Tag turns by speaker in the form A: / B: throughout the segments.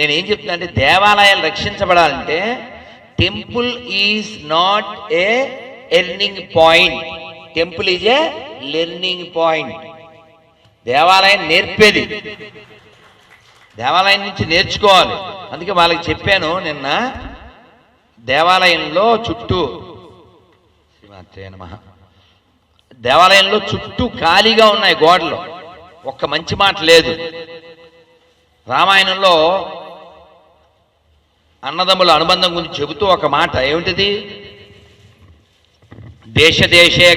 A: నేను ఏం చెప్తున్నా అంటే దేవాలయాలు రక్షించబడాలంటే temple is not a earning point. Temple is a learning point. దేవాలయం నేర్పేది. దేవాలయం నుంచి నేర్చుకోవాలి. అందుకే వాళ్ళకి చెప్పాను నిన్న దేవాలయంలో చుట్టూ శ్రీమాత్రే దేవాలయంలో చుట్టూ ఖాళీగా ఉన్నాయి గోడలు. ఒక్క మంచి మాట లేదు. రామాయణంలో అన్నదమ్ముల అనుబంధం గురించి చెబుతూ ఒక మాట ఏమిటిది? దేశ దేశే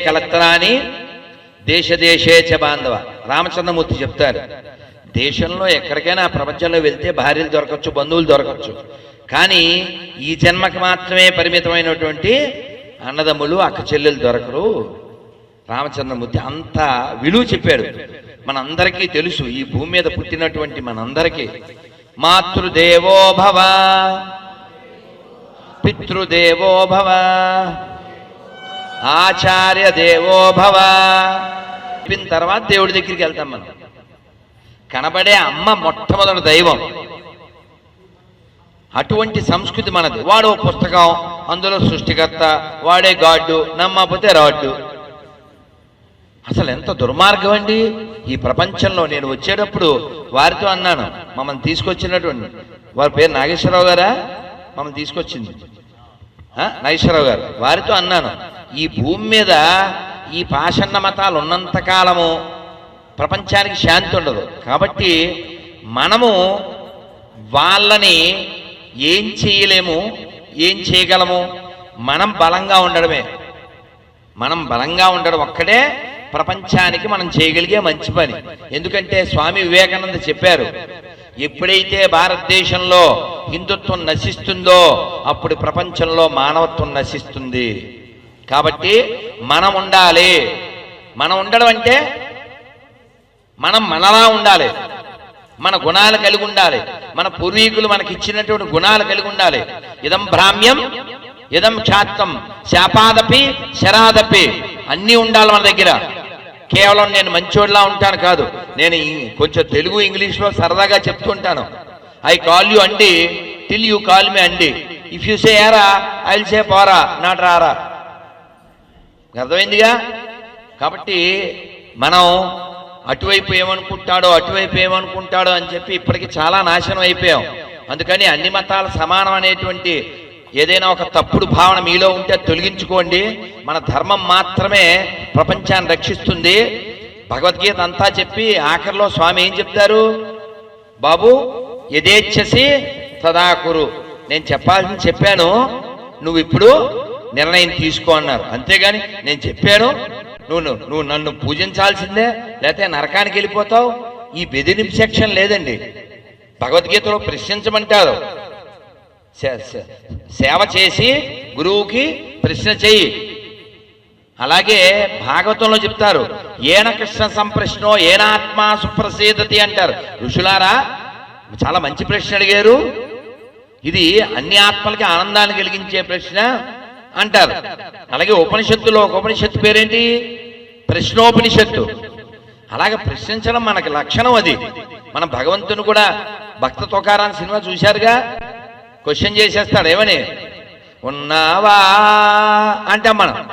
A: దేశదేశే చ బాంధవ. రామచంద్రమూర్తి చెప్తారు దేశంలో ఎక్కడికైనా ప్రపంచంలో వెళ్తే భార్యలు దొరకచ్చు బంధువులు దొరకచ్చు. కానీ ఈ జన్మకి మాత్రమే పరిమితమైనటువంటి అన్నదమ్ములు అక్క చెల్లెలు దొరకరు. రామచంద్రమూర్తి అంత విలువ చెప్పాడు. మనందరికీ తెలుసు ఈ భూమి మీద పుట్టినటువంటి మనందరికీ మాతృదేవో భవ. పితృదేవో భవ. ఆచార్య దేవో భవ. చెప్పిన తర్వాత దేవుడి దగ్గరికి వెళ్తాం మనం. కనబడే అమ్మ మొట్టమొదటి దైవం. అటువంటి సంస్కృతి మనది. వాడు పుస్తకం అందులో సృష్టికర్త వాడే గాడ్డు నమ్మకపోతే రాడ్డు. అసలు ఎంత దుర్మార్గం అండి? ఈ ప్రపంచంలో నేను వచ్చేటప్పుడు వారితో అన్నాను మమ్మల్ని తీసుకొచ్చినటువంటి. వారి పేరు నాగేశ్వరరావు గారా? మమ్మల్ని తీసుకొచ్చింది. నాగేశ్వరరావు గారు వారితో అన్నాను ఈ భూమి మీద ఈ పాషన్న మతాలు ఉన్నంత కాలము ప్రపంచానికి శాంతి ఉండదు. కాబట్టి మనము వాళ్ళని ఏం చేయలేము ఏం చేయగలము? మనం బలంగా ఉండడమే. మనం బలంగా ఉండడం ఒక్కడే ప్రపంచానికి మనం చేయగలిగే మంచి పని. ఎందుకంటే స్వామి వివేకానంద చెప్పారు ఎప్పుడైతే భారతదేశంలో హిందుత్వం నశిస్తుందో అప్పుడు ప్రపంచంలో మానవత్వం నశిస్తుంది. కాబట్టి మనం ఉండాలి. మనం ఉండడం అంటే మనం మనలా ఉండాలి. మన గుణాలు కలిగి ఉండాలి. మన పూర్వీకులు మనకి ఇచ్చినటువంటి గుణాలు కలిగి ఉండాలి. ఇదం భ్రామ్యం ఇదం క్షాత్రం. శాపాదపి శరాదపి. అన్నీ ఉండాలి మన దగ్గర. కేవలం నేను మంచోడిలా ఉంటాను కాదు నేను కొంచెం తెలుగు ఇంగ్లీష్లో సరదాగా చెప్తుంటాను. ఐ కాల్ యూ అండి టిల్ యూ కాల్ మీ అండి ఇఫ్ యూ సే ఏరా ఐ విల్ సే పోరా నాట్ రారా అర్థమైందిగా? కాబట్టి మనం అటువైపు ఏమనుకుంటాడో అటువైపు ఏమనుకుంటాడో అని చెప్పి ఇప్పటికి చాలా నాశనం అయిపోయాం. అందుకని అన్ని మతాలు సమానం అనేటువంటి ఏదైనా ఒక తప్పుడు భావన మీలో ఉంటే తొలగించుకోండి. మన ధర్మం మాత్రమే ప్రపంచాన్ని రక్షిస్తుంది. భగవద్గీత అంతా చెప్పి ఆఖరిలో స్వామి ఏం చెప్తారు? బాబు యథేచ్ఛసి తదాకురు. నేను చెప్పాల్సింది చెప్పాను. నువ్వు ఇప్పుడు నిర్ణయం తీసుకో అన్నారు. అంతేగాని నేను చెప్పాను. నువ్వు నువ్వు నన్ను పూజించాల్సిందే లేకపోతే నరకానికి వెళ్ళిపోతావు. ఈ బెదిరింపు సెక్షన్ లేదండి. భగవద్గీతలో ప్రశ్నించమంటారు. సేవ చేసి గురువుకి ప్రశ్న చెయ్యి. అలాగే భాగవతంలో చెప్తారు ఏన కృష్ణ సంప్రశ్నో ఏనాత్మా సుప్రసీదతి అంటారు. ఋషులారా చాలా మంచి ప్రశ్న అడిగారు. ఇది అన్ని ఆత్మలకి ఆనందాన్ని కలిగించే ప్రశ్న అంటారు. అలాగే ఉపనిషత్తులో ఒక ఉపనిషత్తు పేరేంటి? ప్రశ్నోపనిషత్తు. అలాగే ప్రశ్నించడం మనకి లక్షణం అది. మనం భగవంతుని కూడా భక్త తొకారాన్ని సినిమా చూశారుగా? క్వశ్చన్ చేసేస్తాడు ఏమని? ఉన్నావా? అంటాం మనం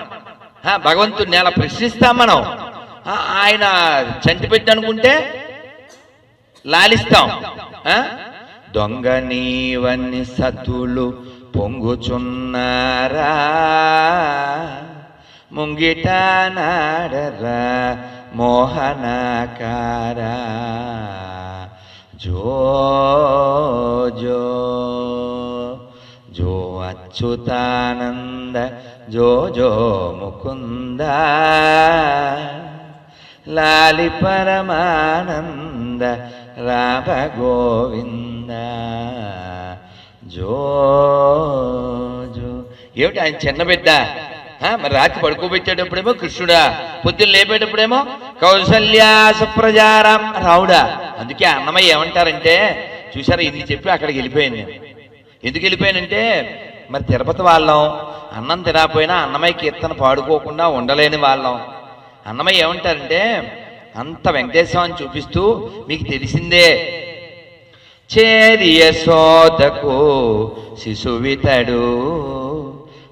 A: ఆ, భగవంతుడిని అలా ప్రశ్నిస్తాం మనం? ఆయన చంటిపెట్టి అనుకుంటే లాలిస్తాం. దొంగ నీవన్ని సతులు పొంగుచున్నారా? ముంగిట నాడరా మోహనకారా? జో జో. జో అచ్యుతానంద జో జో ముకుంద. లాలి పరమానంద రామ గోవింద. జో జో. ఏమిటి ఆయన చిన్న బిడ్డ? మరి రాత్రి పడుకోబెట్టేటప్పుడేమో కృష్ణుడా పొద్దున్న లేపేటప్పుడేమో కౌసల్యా సుప్రజారాం రావుడా. అందుకే అన్నమయ్య ఏమంటారంటే చూసారా ఇది చెప్పి అక్కడికి వెళ్ళిపోయాను నేను. ఎందుకు వెళ్ళిపోయానంటే మరి తిరుపతి వాళ్ళం. అన్నం తినకపోయినా అన్నమయ్య కీర్తన పాడుకోకుండా ఉండలేని వాళ్ళం. అన్నమయ్య ఏమంటారంటే అంత వెంకటేశ్వరం చూపిస్తూ మీకు తెలిసిందే. చేరియ సోదకు శిశువితడు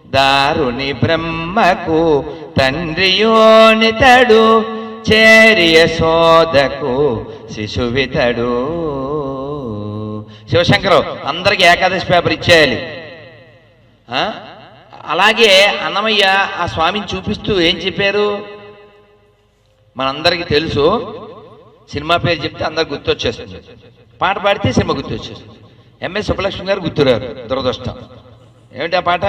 A: దారుని బ్రహ్మకు తండ్రియోనితడు చేరియ సోదకు శిశువితడు. శివశంకరు అందరికి ఏకాదశి పేపర్ ఇచ్చేయాలి. అలాగే అన్నమయ్య ఆ స్వామిని చూపిస్తూ ఏం చెప్పారు? మనందరికీ తెలుసు సినిమా పేరు చెప్తే అందరు గుర్తొచ్చేస్తుంది. పాట పాడితే సినిమా గుర్తొచ్చేస్తుంది. ఎంఎస్ సుబ్బలక్ష్మి గారు గుర్తురారు దురదృష్టం. ఏమిటి ఆ పాట?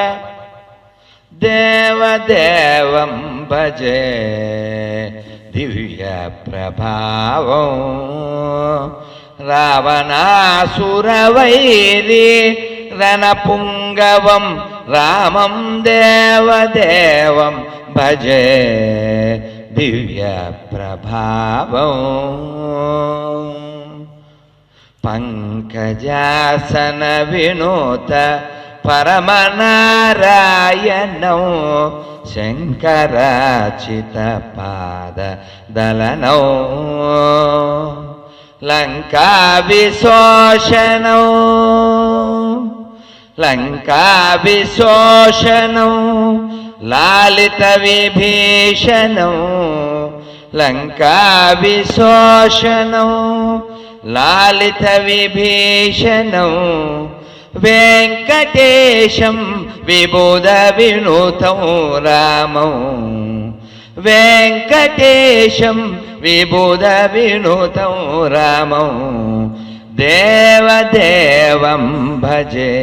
A: దేవదేవం భజే దివ్య ప్రభావం. రావణాసురవైరి రణపుంగవం రామం దేవదేవం భజే దివ్య ప్రభావం పంకజాసన వినూత పరమనారాయణం శంకరాచిత పాద దళనౌ లంకా విశోషణం లంకా విశోషణం లాలిత విభీషణం లంకా విశోషణం లాలిత విభీషణం వెంకటేశం విబోధ వినూతం రామం వెంకటేశం విబుధ వినుతం రామం దేవదేవం భజే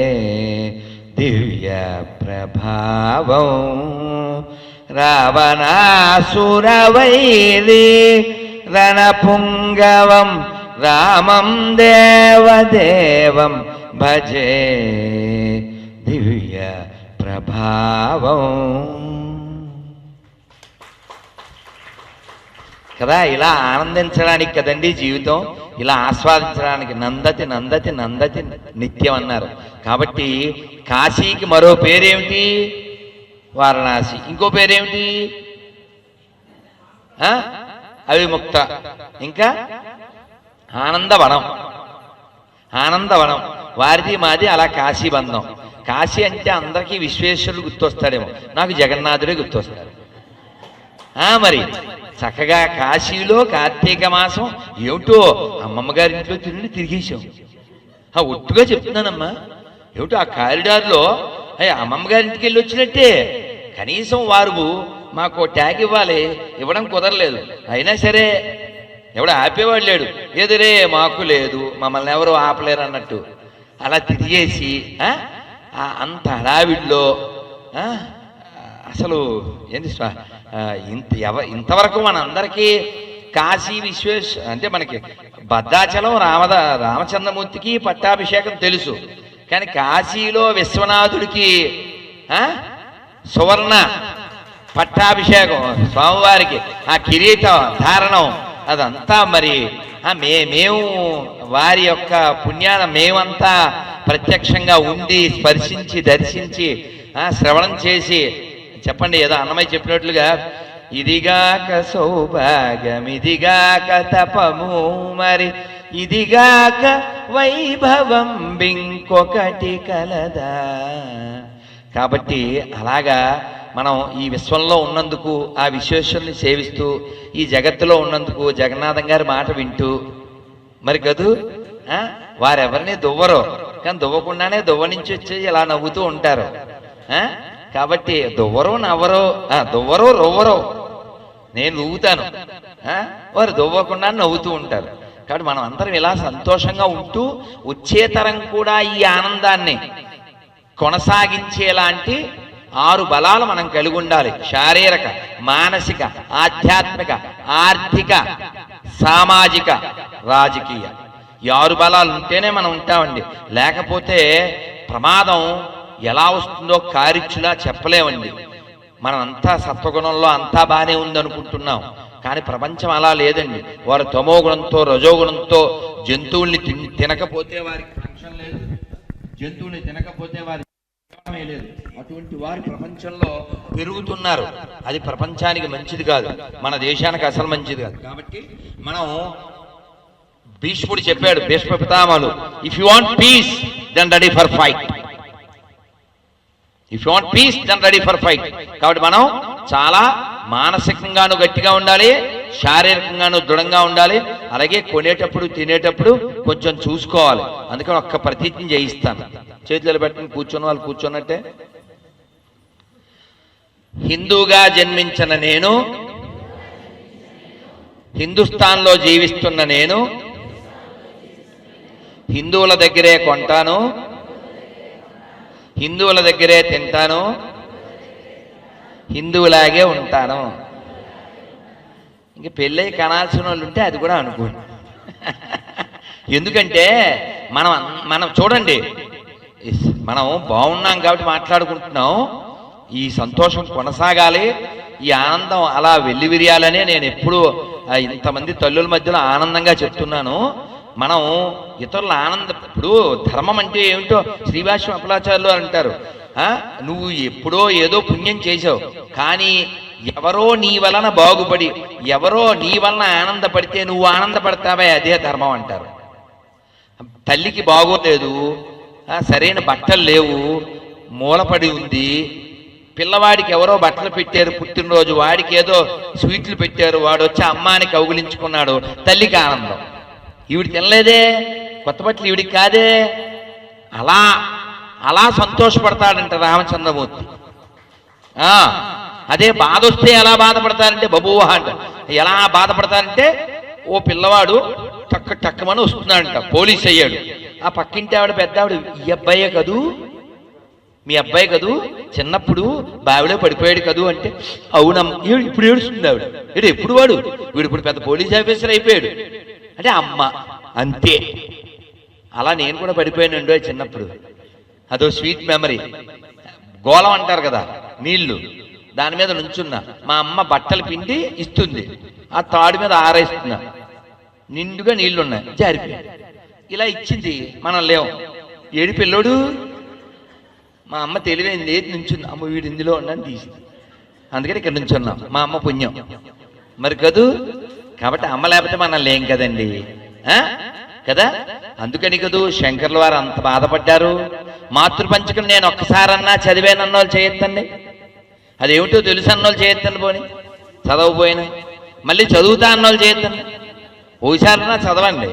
A: దివ్య ప్రభావం రావణాసురవైరి రణపుంగవం రామం దేవదేవం భజే దివ్య ప్రభావం కదా ఇలా ఆనందించడానికి కదండి జీవితం? ఇలా ఆస్వాదించడానికి నందతి నందతి నందతి నిత్యం అన్నారు. కాబట్టి కాశీకి మరో పేరేమిటి? వారణాసి. ఇంకో పేరేమిటి? ఆ? అవిముక్త. ఇంకా? ఆనందవనం. ఆనందవనం. వారిది మాది అలా కాశీ బంధం. కాశీ అంటే అందరికీ విశ్వేశ్వరుడు గుర్తొస్తాడేమో. నాకు జగన్నాథుడే గుర్తొస్తాడు. ఆ మరి? చక్కగా కాశీలో కార్తీక మాసం ఏమిటో అమ్మమ్మ గారి ఇంట్లో తిరిగి తిరిగేశాం. ఆ ఒట్టుగా చెప్తున్నానమ్మా ఏమిటో ఆ కారిడార్లో అయ్యా అమ్మమ్మ గారి ఇంటికి వెళ్ళి వచ్చినట్టే. కనీసం వారు మాకు ట్యాగ్ ఇవ్వాలి ఇవ్వడం కుదరలేదు. అయినా సరే ఎవడు ఆపేవాడు లేడు. ఎదురే మాకు లేదు మమ్మల్ని ఎవరు ఆపలేరు అన్నట్టు. అలా తిరిగేసి ఆ, అంత హడావిడిలో ఆ, అసలు ఏంది స్వా ఇంత ఎవ ఇంతవరకు మనందరికీ కాశీ విశ్వేశ్ అంటే మనకి భద్రాచలం రామద రామచంద్రమూర్తికి పట్టాభిషేకం తెలుసు. కానీ కాశీలో విశ్వనాథుడికి సువర్ణ పట్టాభిషేకం స్వామివారికి ఆ కిరీటం ధారణం అదంతా మరి మే మేము వారి యొక్క పుణ్యాన మేమంతా ప్రత్యక్షంగా ఉండి స్పర్శించి దర్శించి శ్రవణం చేసి చెప్పండి ఏదో అన్నమయ్య చెప్పినట్లుగా ఇదిగాక సౌభాగ్యం ఇదిగాక తపము మరి ఇదిగాక వైభవం బింకొకటి కలదా. కాబట్టి అలాగా మనం ఈ విశ్వంలో ఉన్నందుకు ఆ విశ్వేశ్వరుని సేవిస్తూ ఈ జగత్తులో ఉన్నందుకు జగన్నాథం గారి మాట వింటూ మరి కదూ వారెవరిని దువ్వరో కానీ దువ్వకుండానే దువ్వ నుంచి వచ్చి ఇలా నవ్వుతూ ఉంటారు కాబట్టి దువ్వరో నవ్వరో దువ్వరో రొవ్వరో. నేను నవ్వుతాను. వారు దువ్వకుండా నవ్వుతూ ఉంటారు. కాబట్టి మనం అందరం ఇలా సంతోషంగా ఉంటూ వచ్చేతరం కూడా ఈ ఆనందాన్ని కొనసాగించేలాంటి ఆరు బలాలు మనం కలిగి ఉండాలి. శారీరక మానసిక ఆధ్యాత్మిక ఆర్థిక సామాజిక రాజకీయ. ఈ ఆరు బలాలు ఉంటేనే మనం ఉంటామండి. లేకపోతే ప్రమాదం ఎలా వస్తుందో కారిచ్చులా చెప్పలేమండి. మనం అంతా సత్వగుణంలో అంతా బాగానే ఉందనుకుంటున్నాం. కానీ ప్రపంచం అలా లేదండి. వారు తమో గుణంతో రజోగుణంతో జంతువుల్ని తినకపోతే వారికి రక్షణ లేదు. జంతువుని తినకపోతే వారి లేదు. అటువంటి వారు ప్రపంచంలో పెరుగుతున్నారు. అది ప్రపంచానికి మంచిది కాదు. మన దేశానికి అసలు మంచిది కాదు. కాబట్టి మనం భీష్ముడు చెప్పాడు Bhishma పితామహులు if you want peace then ready for fight if you want peace then ready for fight కాబట్టి మనం చాలా మానసికంగాను గట్టిగా ఉండాలి శారీరకంగాను దృఢంగా ఉండాలి అలాగే కొనేటప్పుడు తినేటప్పుడు కొంచెం చూసుకోవాలి. అందుకని ఒక్క ప్రతిజ్ఞ చేయిస్తాను. చేతులు పెట్టుకుని కూర్చున్న వాళ్ళు కూర్చున్నట్టే. హిందూగా జన్మించిన నేను హిందుస్థాన్లో జీవిస్తున్న నేను హిందువుల దగ్గరే కొంటాను హిందువుల దగ్గరే తింటాను. హిందువులాగే ఉంటాను. ఇంక పెళ్ళై కనాల్సిన వాళ్ళు ఉంటే అది కూడా అనుకోండి ఎందుకంటే మనం మనం చూడండి. మనం బాగున్నాం కాబట్టి మాట్లాడుకుంటున్నాం. ఈ సంతోషం కొనసాగాలి. ఈ ఆనందం అలా వెల్లివిరియాలనే నేను ఎప్పుడూ ఇంతమంది తల్లుల మధ్యలో ఆనందంగా చెప్తున్నాను. మనం ఇతరుల ఆనంద ఇప్పుడు ధర్మం అంటే ఏమిటో శ్రీభాష్యం అపలాచారులు అంటారు. నువ్వు ఎప్పుడో ఏదో పుణ్యం చేసావు కానీ ఎవరో నీ వలన బాగుపడి ఎవరో నీ వలన ఆనందపడితే నువ్వు ఆనందపడతావే అదే ధర్మం అంటారు. తల్లికి బాగోలేదు సరైన బట్టలు లేవు మూలపడి ఉంది పిల్లవాడికి ఎవరో బట్టలు పెట్టారు పుట్టినరోజు వాడికి ఏదో స్వీట్లు పెట్టారు వాడు వచ్చి అమ్మానికి కౌగిలించుకున్నాడు తల్లికి ఆనందం. ఈవిడ తినలేదే కొత్త బట్టలు ఈవిడికి కాదే. అలా అలా సంతోషపడతాడంట రామచంద్రమూర్తి. అదే బాధ వస్తే ఎలా బాధపడతారంటే బబువా అంట. ఎలా బాధపడతారంటే ఓ పిల్లవాడు టక్క టక్కమని వస్తున్నాడంట పోలీస్ అయ్యాడు. ఆ పక్కింటి ఆవిడ పెద్ద ఆవిడ ఈ అబ్బాయే కదూ? మీ అబ్బాయి కదూ? చిన్నప్పుడు బావిలో పడిపోయాడు కదూ? అంటే అవునమ్మ. ఇప్పుడు ఏడుస్తుంది ఆవిడ. ఏడు ఎప్పుడు వాడు? వీడు ఇప్పుడు పెద్ద పోలీస్ ఆఫీసర్ అయిపోయాడు. అంటే అమ్మ అంతే. అలా నేను కూడా పడిపోయానండి చిన్నప్పుడు. అదో స్వీట్ మెమరీ. గోళం అంటారు కదా నీళ్ళు దాని మీద నుంచున్నా. మా అమ్మ బట్టలు పిండి ఇస్తుంది. ఆ తాడు మీద ఆరేస్తున్నా. నిండుగా నీళ్ళున్నాయి జారిపోయి ఇలా ఇచ్చింది మనం లేవు. ఏడు పిల్లోడు? మా అమ్మ తెలివైంది. ఏది నుంచుంది? అమ్మ వీడు ఇందులో ఉన్నాను తీసింది. అందుకని ఇక్కడ నుంచున్నాం. మా అమ్మ పుణ్యం. మరి కదూ? కాబట్టి అమ్మ లేకపోతే మనం లేం కదండి? కదా? అందుకని కదూ శంకర్ల వారు అంత బాధపడ్డారు. మాతృపంచకం నేను ఒక్కసారన్నా చదివానన్న వాళ్ళు చేయొద్దండి. అదేమిటో తెలుసు అన్నోళ్ళు చేయొద్దండి పోని. చదవపోయినా మళ్ళీ చదువుతా అన్నోళ్ళు చేయొద్దండి. ఓసారన్నా చదవండి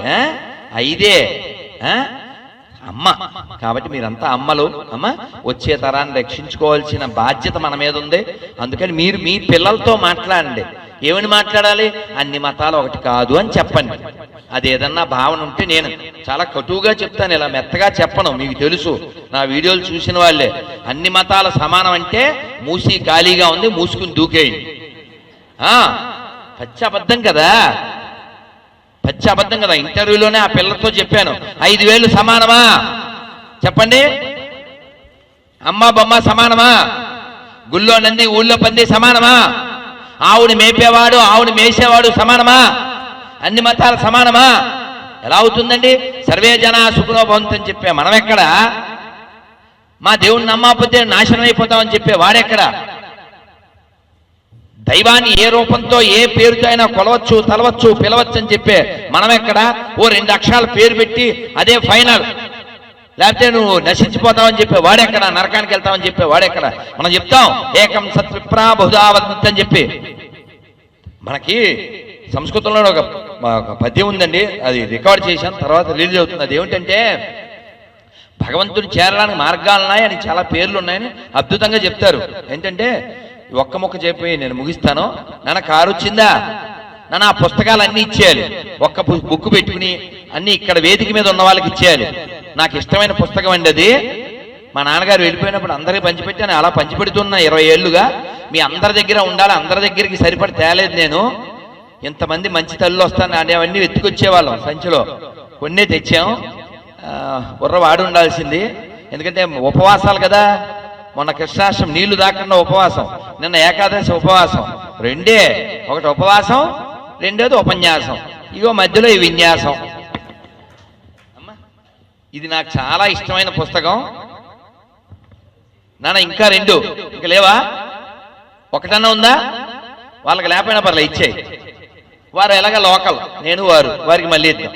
A: ఐదే అమ్మ. కాబట్టి మీరంతా అమ్మలు. అమ్మ వచ్చే తరాన్ని రక్షించుకోవాల్సిన బాధ్యత మన మీద ఉంది. అందుకని మీరు మీ పిల్లలతో మాట్లాడండి. ఏమని మాట్లాడాలి? అన్ని మతాలు ఒకటి కాదు అని చెప్పండి. అది ఏదన్నా భావన ఉంటే నేను చాలా కటువుగా చెప్తాను ఇలా మెత్తగా చెప్పను మీకు తెలుసు. నా వీడియోలు చూసిన వాళ్ళే. అన్ని మతాల సమానం అంటే మూసి ఖాళీగా ఉంది మూసుకుని దూకేయండి. పచ్చి అబద్ధం కదా? పచ్చి అబద్ధం కదా? ఇంటర్వ్యూలోనే ఆ పిల్లలతో చెప్పాను. ఐదు వేలు సమానమా? చెప్పండి. అమ్మ బొమ్మ సమానమా? గుళ్ళో నంది ఊళ్ళో పంది సమానమా? ఆవుని మేపేవాడు ఆవుని మేసేవాడు సమానమా? అన్ని మతాలు సమానమా? ఎలా అవుతుందండి? సర్వే జన సుఖనో అని చెప్పే మనం ఎక్కడ మా దేవుణ్ణి నమ్మకపోతే నాశనం అయిపోతామని చెప్పే వాడెక్కడ? దైవాన్ని ఏ రూపంతో ఏ పేరుతో అయినా కొలవచ్చు తలవచ్చు పిలవచ్చు అని చెప్పే మనం ఎక్కడ ఓ రెండు అక్షరాల పేరు పెట్టి అదే ఫైనల్. లేకపోతే నువ్వు నశించిపోతావని చెప్పే వాడెక్కడ? నరకానికి వెళ్తావని చెప్పే వాడెక్కడ? మనం చెప్తాం ఏకం సత్విప్రా బహుదావదంత్ అని చెప్పి. మనకి సంస్కృతంలో ఒక ఒక పద్యం ఉందండి అది రికార్డ్ చేశాను తర్వాత రిలీజ్ అవుతుంది. అది ఏమిటంటే భగవంతుని చేరడానికి మార్గాలు ఉన్నాయి అని చాలా పేర్లు ఉన్నాయని అద్భుతంగా చెప్తారు. ఏంటంటే ఒక్క మొక్క చెప్పి నేను ముగిస్తాను. నాన్న కారు వచ్చిందా? నన్ను ఆ పుస్తకాలు అన్నీ ఇచ్చేయాలి. ఒక్క పు- బుక్ పెట్టుకుని అన్నీ ఇక్కడ వేదిక మీద ఉన్న వాళ్ళకి ఇచ్చేయాలి. నాకు ఇష్టమైన పుస్తకం అండి అది. మా నాన్నగారు వెళ్ళిపోయినప్పుడు అందరికీ పంచిపెట్టాను అలా పంచిపెడుతున్నా ఇరవై ఏళ్ళుగా. మీ అందరి దగ్గర ఉండాలి అందరి దగ్గరికి సరిపడి తేలేదు నేను. ఇంతమంది మంచి తల్లు వస్తాను అనేవన్నీ ఎత్తుకొచ్చేవాళ్ళం సంచిలో. కొన్నే తెచ్చాం. ఆ, బుర్ర వాడి ఉండాల్సింది. ఎందుకంటే ఉపవాసాలు కదా. మొన్న కృష్ణాష్టం నీళ్ళు దాకుండా ఉపవాసం. నిన్న ఏకాదశి ఉపవాసం. రెండే. ఒకటి ఉపవాసం రెండోది ఉపన్యాసం. ఇగో మధ్యలో ఈ విన్యాసం. ఇది నాకు చాలా ఇష్టమైన పుస్తకం. నాన్న ఇంకా రెండు. ఇంకా లేవా? ఒకటన్నా ఉందా? వాళ్ళకి లేకపోయినా పర్లేదు ఇచ్చేయి వారు ఎలాగ లోకల్? నేను వారు. వారికి మళ్ళీ ఇద్దాం.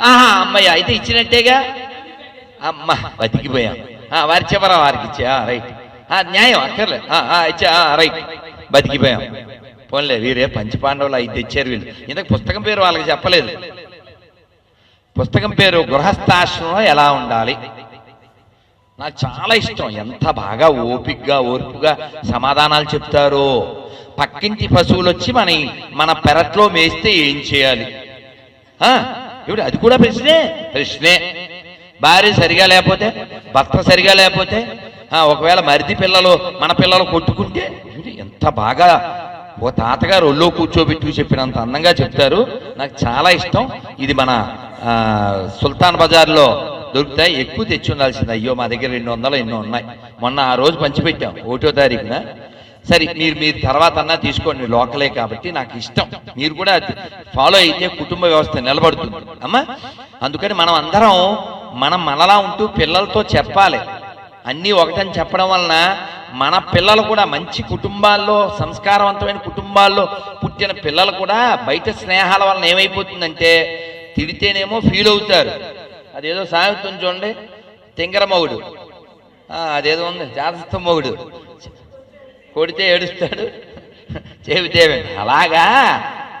A: ఆహా అమ్మయ్య అయితే ఇచ్చినట్టేగా? అమ్మ బతికిపోయాం. వారి చివర వారికి ఇచ్చా రైట్. న్యాయం అక్కర్లేదు. ఆ, ఇచ్చా. రైట్. బతికిపోయాం. పోన్లే వీరే పంచపాండవులు అయి తెచ్చారు వీళ్ళు. ఇంతకు పుస్తకం పేరు వాళ్ళకి చెప్పలేదు. పుస్తకం పేరు గృహస్థాశ్రమం ఎలా ఉండాలి? నాకు చాలా ఇష్టం. ఎంత బాగా ఓపిగ్గా ఓర్పుగా సమాధానాలు చెప్తారో. పక్కింటి పశువులు వచ్చి మన మన పెరట్లో మేస్తే ఏం చేయాలి? ఇప్పుడు అది కూడా ప్రశ్నే? ప్రశ్నే. భార్య సరిగా లేకపోతే భర్త సరిగా లేకపోతే ఒకవేళ మరిది పిల్లలు మన పిల్లలు కొట్టుకుంటే ఎంత బాగా ఓ తాతగారు ఒళ్ళో కూర్చోబెట్టి చెప్పినంత అందంగా చెప్తారు. నాకు చాలా ఇష్టం. ఇది మన సుల్తాన్ బజార్లో దొరుకుతాయి. ఎక్కువ తెచ్చి ఉండాల్సింది అయ్యో మా దగ్గర రెండు వందలు ఎన్నో ఉన్నాయి. మొన్న ఆ రోజు పంచిపెట్టాం. ఒకటో తారీఖున. సరే మీరు మీరు తర్వాత అన్నా తీసుకోండి. లోకలే కాబట్టి నాకు ఇష్టం. మీరు కూడా ఫాలో అయితే కుటుంబ వ్యవస్థ నిలబడుతుంది. అమ్మా అందుకని మనం అందరం మనం మనలా ఉంటూ పిల్లలతో చెప్పాలి. అన్నీ ఒకటని చెప్పడం వలన మన పిల్లలు కూడా మంచి కుటుంబాల్లో సంస్కారవంతమైన కుటుంబాల్లో పుట్టిన పిల్లలు కూడా బయట స్నేహాల వలన ఏమైపోతుందంటే తిడితేనేమో ఫీల్ అవుతారు. అదేదో సాగుతుంది చూడండి. తింగర అదేదో ఉంది. జాతస్థ మొగుడు. కొడితే ఏడుస్తాడు. చెబితే అలాగా?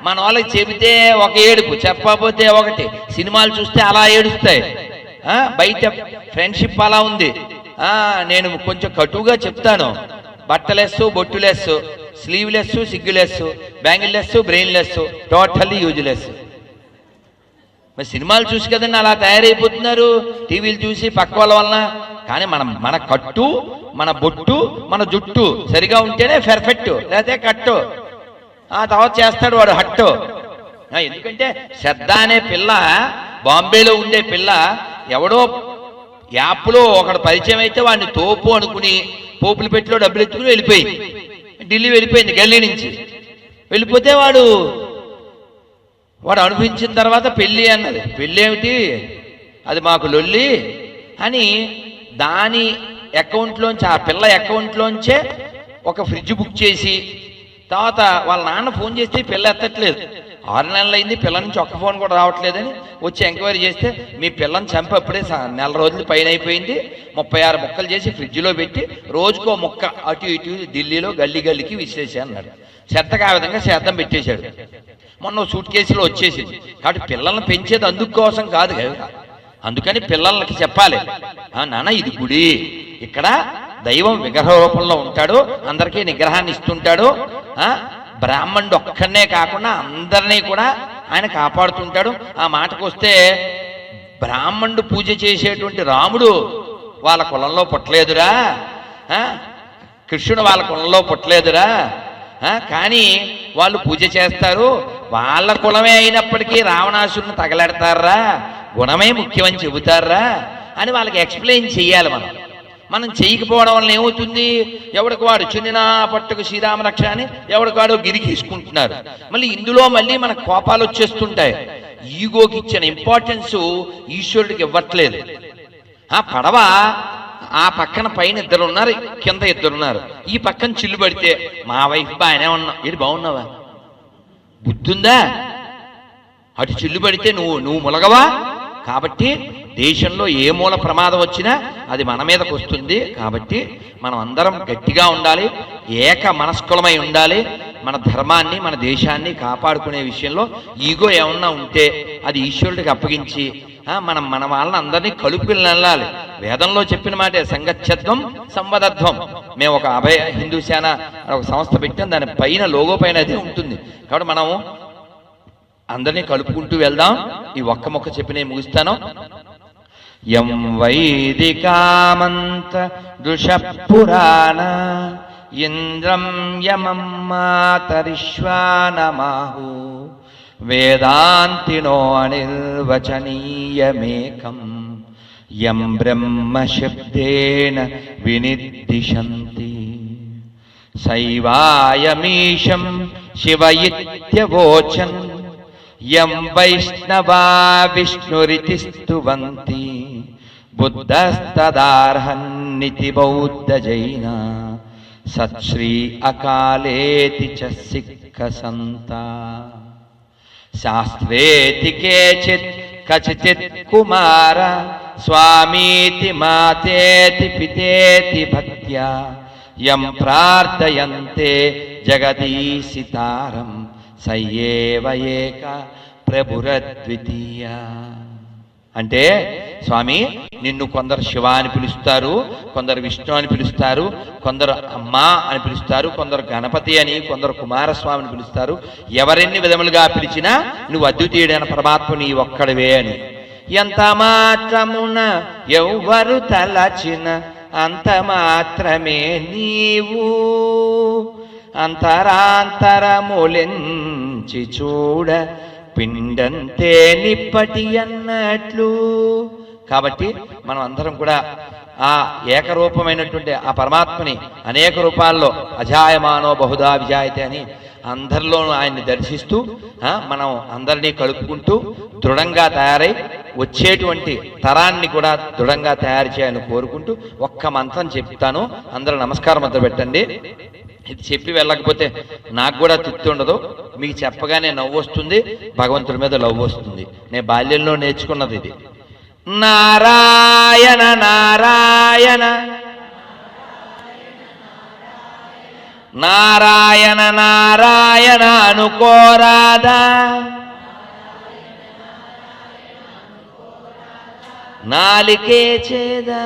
A: మన వాళ్ళకి చెబితే ఒక ఏడుపు చెప్పకపోతే ఒకటి. సినిమాలు చూస్తే అలా ఏడుస్తాయి. బయట ఫ్రెండ్షిప్ అలా ఉంది. నేను కొంచెం కటువుగా చెప్తాను. బట్టలెస్సు బొట్టులెస్సు స్లీవ్లెస్ సిగ్గులెస్ బ్యాంగిల్లెస్ బ్రెయిన్లెస్ టోటల్లీ యూజ్లెస్ మరి సినిమాలు చూసి కదండి అలా తయారైపోతున్నారు. టీవీలు చూసి పక్క వాళ్ళ వలన. కానీ మనం మన కట్టు మన బొట్టు మన జుట్టు సరిగా ఉంటేనే పెర్ఫెక్ట్ లేకపోతే కట్టు. ఆ తర్వాత చేస్తాడు వాడు హట్టు. ఎందుకంటే శ్రద్ధ అనే పిల్ల బాంబేలో ఉండే పిల్ల ఎవడో యాప్లో ఒకడు పరిచయం అయితే వాడిని తోపు అనుకుని పోపులు పెట్టిలో డబ్బులు ఎత్తుకుని వెళ్ళిపోయింది ఢిల్లీ వెళ్ళిపోయింది గల్లీ నుంచి. వెళ్ళిపోతే వాడు వాడు అనిపించిన తర్వాత పెళ్ళి అన్నది. పెళ్ళి ఏమిటి? అది మాకు లొల్లి అని దాని అకౌంట్లోంచి ఆ పిల్ల అకౌంట్లోంచే ఒక ఫ్రిడ్జ్ బుక్ చేసి తర్వాత వాళ్ళ నాన్న ఫోన్ చేస్తే పిల్ల ఎత్తట్లేదు. ఆరు నెలలు అయింది పిల్ల నుంచి ఒక్క ఫోన్ కూడా రావట్లేదని వచ్చి ఎంక్వైరీ చేస్తే మీ పిల్లని చంపి అప్పుడే నెల రోజులు పైన అయిపోయింది. ముప్పై ఆరు ముక్కలు చేసి ఫ్రిడ్జ్లో పెట్టి రోజుకో ముక్క అటు ఇటు ఢిల్లీలో గల్లీ గల్లీకి విశ్లేష అన్నాడు. శ్రద్ధగా ఆ విధంగా శాతం పెట్టేశాడు. మొన్న సూట్ కేసులో వచ్చేసింది. కాబట్టి పిల్లల్ని పెంచేది అందుకోసం కాదు కదా. అందుకని పిల్లలకి చెప్పాలి. "ఆ, నాన్న ఇది గుడి. ఇక్కడ దైవం విగ్రహ రూపంలో ఉంటాడు. అందరికీ నిగ్రహాన్ని ఇస్తుంటాడు. బ్రాహ్మణుడు ఒక్కడనే కాకుండా అందరినీ కూడా ఆయన కాపాడుతుంటాడు. ఆ మాటకు వస్తే బ్రాహ్మణుడు పూజ చేసేటువంటి రాముడు వాళ్ళ కులంలో పుట్టలేదురా. కృష్ణుడు వాళ్ళ కులంలో పుట్టలేదురా. కానీ వాళ్ళు పూజ చేస్తారు. వాళ్ళ కులమే అయినప్పటికీ రావణాసురుని తగలెడతారా? గుణమే ముఖ్యమని చెబుతారా? అని వాళ్ళకి ఎక్స్ప్లెయిన్ చెయ్యాలి మనం. మనం చేయకపోవడం వల్ల ఏమవుతుంది? ఎవడికి వాడు చున్నినా పట్టుకు శ్రీరామ రక్ష అని ఎవడికి వాడు గిరికీసుకుంటున్నారు మళ్ళీ ఇందులో మళ్ళీ మన కోపాలు వచ్చేస్తుంటాయి. ఈగోకి ఇచ్చిన ఇంపార్టెన్స్ ఈశ్వరుడికి ఇవ్వట్లేదు. ఆ పడవ ఆ పక్కన పైన ఇద్దరు ఉన్నారు కింద ఇద్దరు ఉన్నారు. ఈ పక్కన చిల్లు పడితే మా వైఫ్ బాగానే ఉన్నా ఇది బాగున్నావా? బుద్ధుందా? అటు చిల్లు పడితే నువ్వు నువ్వు ములగవా? కాబట్టి దేశంలో ఏ మూల ప్రమాదం వచ్చినా అది మన మీదకు వస్తుంది. కాబట్టి మనం అందరం గట్టిగా ఉండాలి ఏక మనస్కులమై ఉండాలి. మన ధర్మాన్ని మన దేశాన్ని కాపాడుకునే విషయంలో ఈగో ఏమన్నా ఉంటే అది ఈశ్వరుడికి అప్పగించి మనం మన వాళ్ళని అందరినీ కలుపుకుని వెళ్ళాలి వేదంలో చెప్పిన మాటే సంగచ్చత్వం సంవదత్వం. మేము ఒక అభయ హిందూ సేన ఒక సంస్థ పెట్టాం దాని పైన లోగో పైన అదే ఉంటుంది. కాబట్టి మనం అందరినీ కలుపుకుంటూ వెళ్దాం. ఈ ఒక్క మొక్క చెప్పి నేను ముగిస్తాను. యం వైదికామంత దృషపురాణ ఇంద్రం యమం మాతరిశ్వానమాహు వేదాంతినో అనిర్వచనీయమేకం యం బ్రహ్మ శబ్దేన వినిర్దిశంతి శైవాయమీశం శివ ఇత్యవోచన్ యం వైష్ణవా విష్ణురితి స్తువంతి బుద్ధస్తదార్హన్నితి బౌద్ధ జైన సత్శ్రీ అకాలేతి చ సిక్క సంత శాస్త్రేతి కేచిత్ కచిత్ కుమార స్వామీతి మాతేతి పితేతి భక్త్యా యం ప్రార్థయంతే జగదీశితారం సయ్యేవ ఏక ప్రభురద్వితీయ అంటే స్వామి నిన్ను కొందరు శివ అని పిలుస్తారు కొందరు విష్ణు అని పిలుస్తారు కొందరు అమ్మా అని పిలుస్తారు కొందరు గణపతి అని కొందరు కుమారస్వామిని పిలుస్తారు. ఎవరెన్ని విధములుగా పిలిచినా నువ్వు అద్వితీయుడైన పరమాత్మ నీ ఒక్కడివే అని. ఎంత మాత్రమున ఎవ్వరు తలచిన అంత మాత్రమే నీవు. అంతరాంతరములెంచి చూడ పిండంతే నిప్పటి అన్నట్లు కాబట్టి మనం అందరం కూడా ఆ ఏకరూపమైనటువంటి ఆ పరమాత్మని అనేక రూపాల్లో అజాయమానో బహుదా విజాయతే అని అందరిలోనూ ఆయన్ని దర్శిస్తూ మనం అందరినీ కలుపుకుంటూ దృఢంగా తయారై వచ్చేటువంటి తరాన్ని కూడా దృఢంగా తయారు చేయాలని కోరుకుంటూ ఒక్క మంత్రం చెప్తాను. అందరూ నమస్కారం మొదలు పెట్టండి. ఇది చెప్పి వెళ్ళకపోతే నాకు కూడా తృప్తి ఉండదు. మీకు చెప్పగానే నవ్వు వస్తుంది భగవంతుడి మీద లవ్ వస్తుంది. నేను బాల్యంలో నేర్చుకున్నది ఇది. నారాయణ నారాయణ. నారాయణ నారాయణ అనుకోరాదా నాలికే చేదా.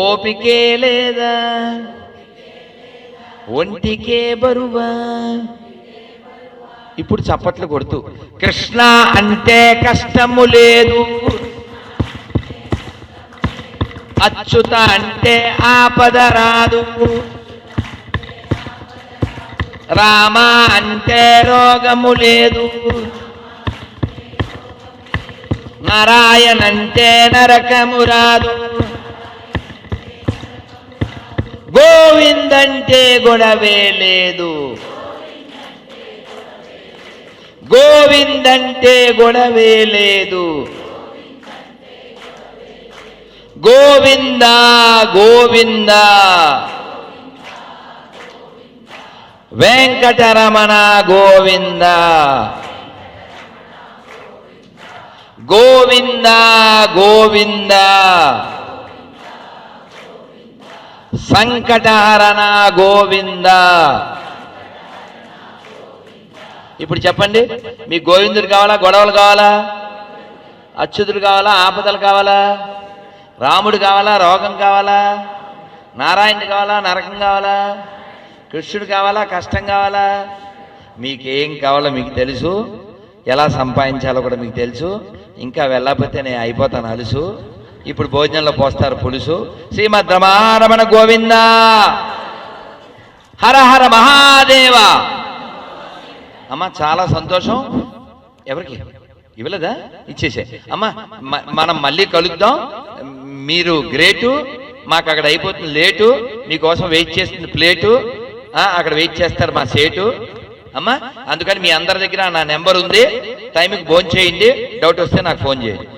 A: ఓపికే లేదా. ఒంటికే బరువా. ఇప్పుడు చప్పట్లు కొడుతూ కృష్ణ అంటే కష్టము లేదు. అచ్యుత అంటే ఆపద రాదు. రామ అంటే రోగము లేదు. నారాయణ అంటే నరకము రాదు. గోవిందంటే గొడవే లేదు. గోవిందంటే గొడవే లేదు. గోవింద గోవింద. వెంకటరమణ గోవింద. గోవింద గోవింద. సంకటహరణ గోవింద. ఇప్పుడు చెప్పండి మీ గోవిందుడు కావాలా గొడవలు కావాలా? అచ్యుతుడు కావాలా ఆపదలు కావాలా? రాముడు కావాలా రోగం కావాలా? నారాయణుడు కావాలా నరకం కావాలా? కృష్ణుడు కావాలా కష్టం కావాలా? మీకేం కావాలో మీకు తెలుసు. ఎలా సంపాదించాలో కూడా మీకు తెలుసు. ఇంకా వెళ్ళకపోతే నేను అయిపోతాను అలుసు. ఇప్పుడు భోజనంలో పోస్తారు పులుసు. శ్రీమద్ రమారమణ గోవింద. హర హర మహాదేవ. అమ్మ చాలా సంతోషం. ఎవరికి? ఇవ్వలేదా? ఇచ్చేసే. అమ్మ మనం మళ్ళీ కలుద్దాం. మీరు గ్రేటు మాకు అక్కడ అయిపోతుంది లేటు మీకోసం వెయిట్ చేస్తుంది ప్లేటు. అక్కడ వెయిట్ చేస్తారు మా సేటు. అమ్మ అందుకని మీ అందరి దగ్గర నా నెంబర్ ఉంది. టైంకి ఫోన్ చేయండి డౌట్ వస్తే నాకు ఫోన్ చేయండి.